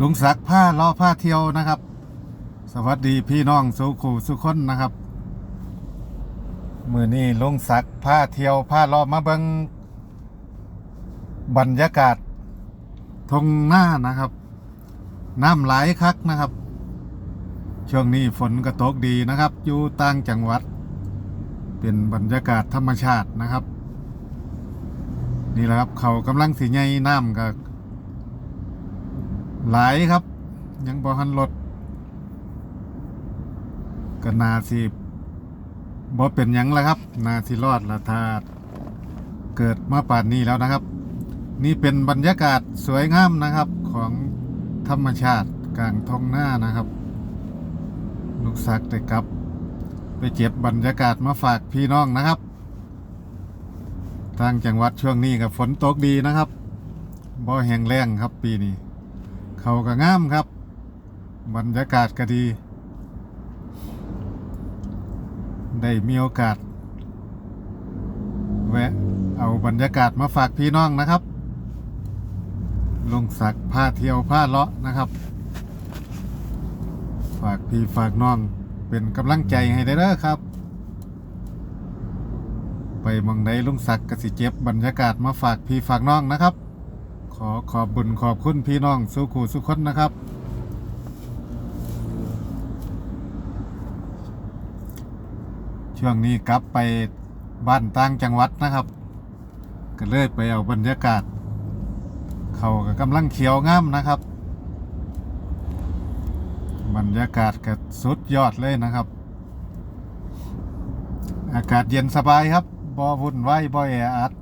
ลุงศักดิ์ผ้าล้อผ้าเที่ยวนะครับ สวัสดีพี่น้องสุขูสุคนนะครับ มือนี้ลุงศักดิ์ผ้าเที่ยวผ้าล้อมาเบิงบรรยากาศทงหน้านะครับ น้ำไหลคักนะครับ ช่วงนี้ฝนก็ตกดีนะครับ อยู่ต่างจังหวัด เป็นบรรยากาศธรรมชาตินะครับ นี่แหละครับ เขากำลังสีใหญ่น้ำกับ หลายครับ ยังบ่หันลดก็นาสิบ่เป็นยังแล้วครับ นาสิรอดละทาเกิดมาป่านนี้แล้วนะครับ นี่เป็นบรรยากาศสวยงามนะครับของธรรมชาติกลางท้องหน้านะครับ ลูกศักได้กลับ ไปเก็บบรรยากาศมาฝากพี่น้องนะครับ ทางจังหวัดช่วงนี้กับฝนตกดีนะครับบ่แห้งแล้งครับปีนี้ เขาก็งามครับ บรรยากาศก็ดี ได้มีโอกาส แวะเอาบรรยากาศมาฝากพี่น้องนะครับ ลงสักผ้าเที่ยวผ้าเลาะนะครับ ฝากพี่ฝากน้องเป็นกำลังใจให้ได้เด้อครับ ไปมองใดลุงศักดิ์กสิเก็บบรรยากาศมาฝากพี่ฝากน้องนะครับ ขอขอบบุญขอบคุณพี่น้องสุขูสุขคนนะครับ ช่วงนี้กลับไปบ้านต่างจังหวัดนะครับ ก็เลยไปเอาบรรยากาศ เขาก็กำลังเขียวงามนะครับ บรรยากาศก็สุดยอดเลยนะครับ อากาศเย็นสบายครับบ่วุ่นวายบ่แออัด